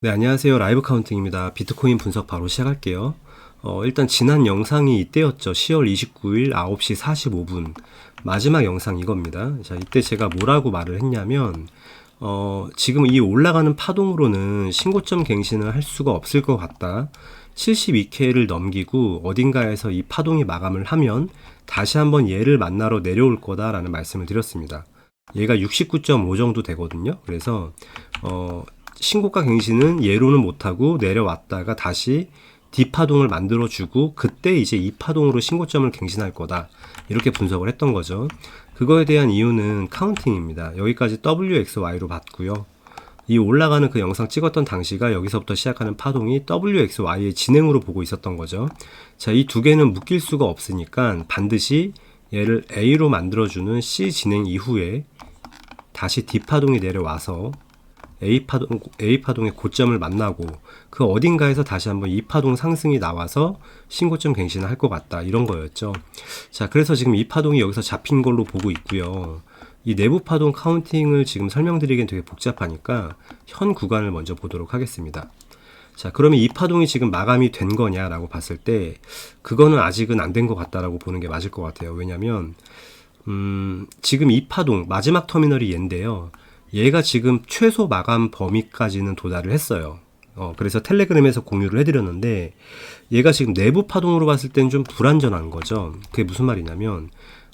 네, 안녕하세요. 라이브 카운팅입니다. 비트코인 분석 바로 시작할게요. 어, 일단 지난 영상이 이때였죠. 10월 29일 9시 45분. 마지막 영상 이겁니다. 자, 이때 제가 뭐라고 말을 했냐면, 어, 지금 이 올라가는 파동으로는 신고점 갱신을 할 수가 없을 것 같다. 72K를 넘기고 어딘가에서 이 파동이 마감을 하면 다시 한번 얘를 만나러 내려올 거다라는 말씀을 드렸습니다. 얘가 69.5 정도 되거든요. 그래서, 어, 신고가 갱신은 예로는 못하고 내려왔다가 다시 D파동을 만들어주고 그때 이제 이 파동으로 신고점을 갱신할 거다. 이렇게 분석을 했던 거죠. 그거에 대한 이유는 카운팅입니다. 여기까지 WXY로 봤고요. 이 올라가는 그 영상 찍었던 당시가 여기서부터 시작하는 파동이 WXY의 진행으로 보고 있었던 거죠. 자, 이 두 개는 묶일 수가 없으니까 반드시 얘를 A로 만들어주는 C 진행 이후에 다시 D파동이 내려와서 A 파동 A 파동의 고점을 만나고 그 어딘가에서 다시 한번 이 파동 상승이 나와서 신고점 갱신을 할 것 같다 이런 거였죠. 자, 그래서 지금 이 파동이 여기서 잡힌 걸로 보고 있고요. 이 내부 파동 카운팅을 지금 설명드리기엔 되게 복잡하니까 현 구간을 먼저 보도록 하겠습니다. 자, 그러면 이 파동이 지금 마감이 된 거냐라고 봤을 때 그거는 아직은 안 된 것 같다라고 보는 게 맞을 것 같아요. 왜냐면 음, 지금 이 파동 마지막 터미널이 얘인데요. 얘가 지금 최소 마감 범위까지는 도달을 했어요. 어, 그래서 텔레그램에서 공유를 해드렸는데 얘가 지금 내부 파동으로 봤을 때는 좀 불안전한 거죠. 그게 무슨 말이냐면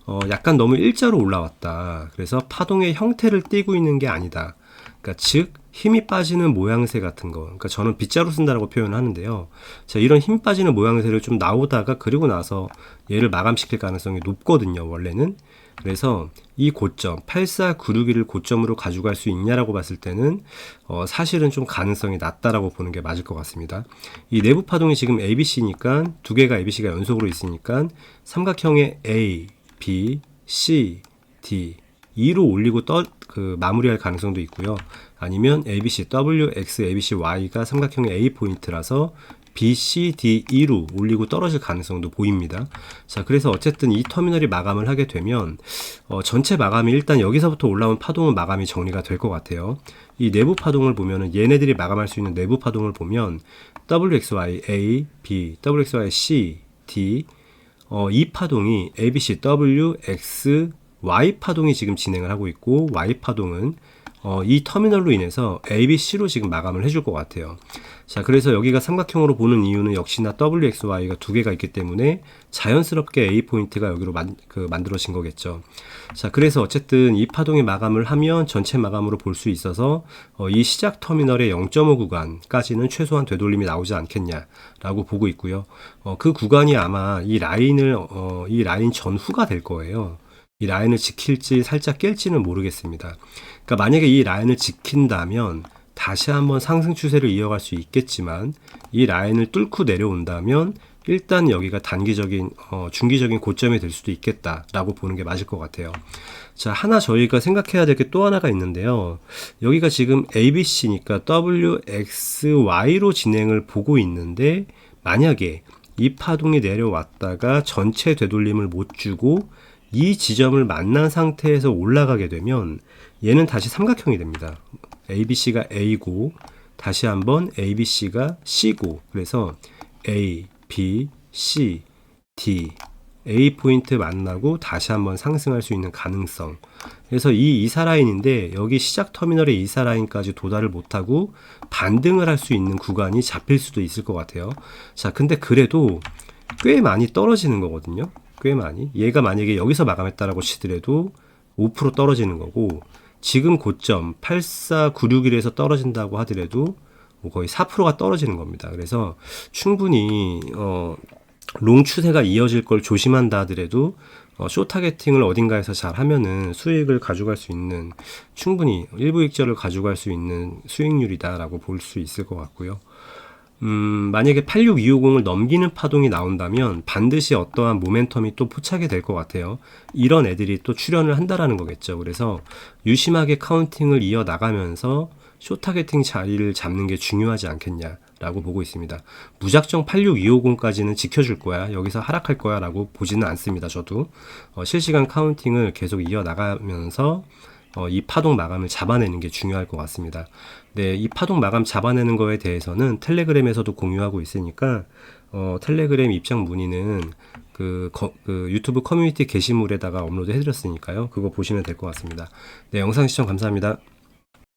어, 약간 너무 일자로 올라왔다. 그래서 파동의 형태를 띠고 있는 게 아니다. 그러니까 즉 힘이 빠지는 모양새 같은 거. 그러니까 저는 빗자루 쓴다라고 표현을 하는데요. 자, 이런 힘 빠지는 모양새를 좀 나오다가 그리고 나서 얘를 마감시킬 가능성이 높거든요. 원래는. 그래서 이 고점 8496을 고점으로 가져갈 수 있냐라고 봤을 때는 어, 사실은 좀 가능성이 낮다라고 보는 게 맞을 것 같습니다. 이 내부 파동이 지금 ABC니까 두 개가 ABC가 연속으로 있으니까 삼각형의 A, B, C, D 2로 올리고 떠, 그 마무리할 가능성도 있고요. 아니면 ABC, W, X, ABC, Y가 삼각형의 A 포인트라서 B, C, D, E로 올리고 떨어질 가능성도 보입니다. 자, 그래서 어쨌든 이 터미널이 마감을 하게 되면 어, 전체 마감이 일단 여기서부터 올라온 파동은 마감이 정리가 될 것 같아요. 이 내부 파동을 보면은 얘네들이 마감할 수 있는 내부 파동을 보면 WXY, A, B, WXY, C, D 어, 이 파동이 ABC, W, X, Y 파동이 지금 진행을 하고 있고 Y 파동은 어, 이 터미널로 인해서 ABC로 지금 마감을 해줄 것 같아요. 자, 그래서 여기가 삼각형으로 보는 이유는 역시나 WXY가 두 개가 있기 때문에 자연스럽게 A 포인트가 여기로 만, 그 만들어진 거겠죠. 자, 그래서 어쨌든 이 파동의 마감을 하면 전체 마감으로 볼 수 있어서 어, 이 시작 터미널의 0.5 구간까지는 최소한 되돌림이 나오지 않겠냐라고 보고 있고요. 어, 그 구간이 아마 이 라인을 어, 이 라인 전후가 될 거예요. 이 라인을 지킬지 살짝 깰지는 모르겠습니다. 그러니까 만약에 이 라인을 지킨다면 다시 한번 상승 추세를 이어갈 수 있겠지만 이 라인을 뚫고 내려온다면 일단 여기가 단기적인 어, 중기적인 고점이 될 수도 있겠다라고 보는 게 맞을 것 같아요. 자 하나 저희가 생각해야 될 게 또 하나가 있는데요. 여기가 지금 ABC니까 WXY로 진행을 보고 있는데 만약에 이 파동이 내려왔다가 전체 되돌림을 못 주고 이 지점을 만난 상태에서 올라가게 되면 얘는 다시 삼각형이 됩니다. ABC가 A고 다시 한번 ABC가 C고 그래서 A, B, C, D A 포인트 만나고 다시 한번 상승할 수 있는 가능성. 그래서 이 이사 라인인데 여기 시작 터미널의 이사 라인까지 도달을 못하고 반등을 할 수 있는 구간이 잡힐 수도 있을 것 같아요. 자, 근데 그래도 꽤 많이 떨어지는 거거든요. 꽤 많이. 얘가 만약에 여기서 마감했다라고 치더라도 5% 떨어지는 거고 지금 고점 84961에서 떨어진다고 하더라도 뭐 거의 4%가 떨어지는 겁니다. 그래서 충분히 어, 롱 추세가 이어질 걸 조심한다 하더라도 어, 쇼 타겟팅을 어딘가에서 잘 하면은 수익을 가져갈 수 있는 충분히 일부 익절을 가져갈 수 있는 수익률이다라고 볼 수 있을 것 같고요. 음, 만약에 86250을 넘기는 파동이 나온다면 반드시 어떠한 모멘텀이 또 포착이 될 것 같아요. 이런 애들이 또 출현을 한다라는 거겠죠. 그래서 유심하게 카운팅을 이어 나가면서 쇼 타겟팅 자리를 잡는 게 중요하지 않겠냐 라고 보고 있습니다. 무작정 86250까지는 지켜줄 거야. 여기서 하락할 거야. 라고 보지는 않습니다. 저도. 어, 실시간 카운팅을 계속 이어 나가면서 어, 이 파동 마감을 잡아내는 게 중요할 것 같습니다. 네, 이 파동 마감 잡아내는 거에 대해서는 텔레그램에서도 공유하고 있으니까 어, 텔레그램 입장 문의는 그, 거- 그 유튜브 커뮤니티 게시물에다가 업로드 해드렸으니까요. 그거 보시면 될 것 같습니다. 네, 영상 시청 감사합니다.